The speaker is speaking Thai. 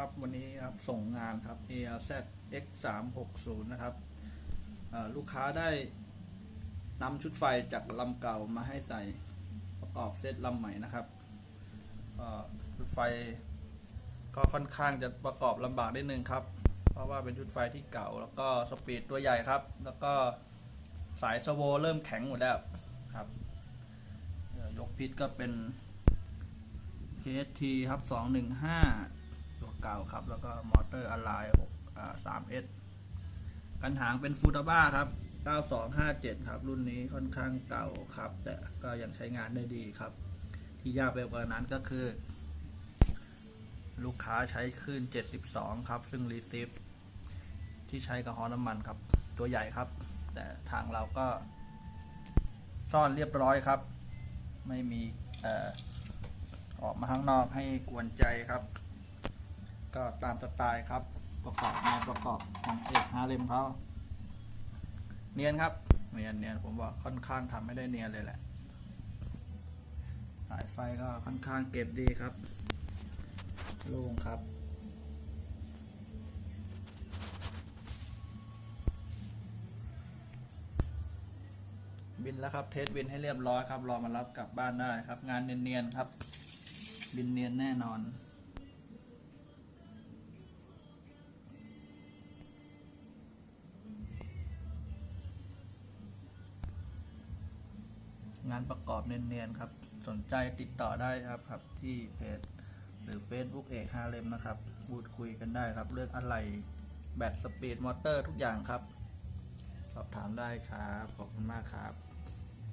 ครับวันนี้ครับส่งงานครับ ARZ X 3 6 0 นะครับลูกค้าได้นำชุดไฟจากลำเก่ามาให้ใส่ประกอบเซตลำใหม่นะครับชุดไฟก็ค่อนข้างจะประกอบลำบากนิดนึงครับ เพราะว่าเป็นชุดไฟที่เก่า แล้วก็สปีดตัวใหญ่ครับ แล้วก็สายสโวเริ่มแข็งหมดแล้วครับ ยกพิษก็เป็น KST ครับ 215 ตัวเก่าครับ แล้วก็มอเตอร์อะไลน์6อ่า 3S กันหางเป็นฟูตาบ้าครับ 9257 ครับ รุ่นนี้ค่อนข้างเก่าครับ แต่ก็ยังใช้งานได้ดีครับ ที่ยากไปกว่านั้นก็คือ ลูกค้าใช้คลื่น 72 ครับ ซึ่งรีซิฟที่ใช้กับฮอน้ำมันครับ ตัวใหญ่ครับ แต่ทางเราก็ ซ่อนเรียบร้อยครับ ไม่มีอออกมาข้างนอกให้กวนใจครับ ก็ตามสไตล์ครับ ประกอบงานประกอบของเอกฮาเลมเขาเนียนครับเนียนเนียนผมว่าค่อนข้างทำไม่ได้เนียนเลยแหละ สายไฟก็ค่อนข้างเก็บดีครับโล่งครับบินแล้วครับเทสบินให้เรียบร้อยครับ รอมารับกลับบ้านได้ครับ งานเนียนๆครับ บินเนียนแน่นอน งานประกอบเนียนๆครับ สนใจติดต่อได้ครับครับที่เพจหรือ Facebook เอกฮาเลมนะครับพูดคุยกันได้ครับ เรื่องอะไรแบตสปีดมอเตอร์ทุกอย่างครับ สอบถามได้ครับ ขอบคุณมากครับ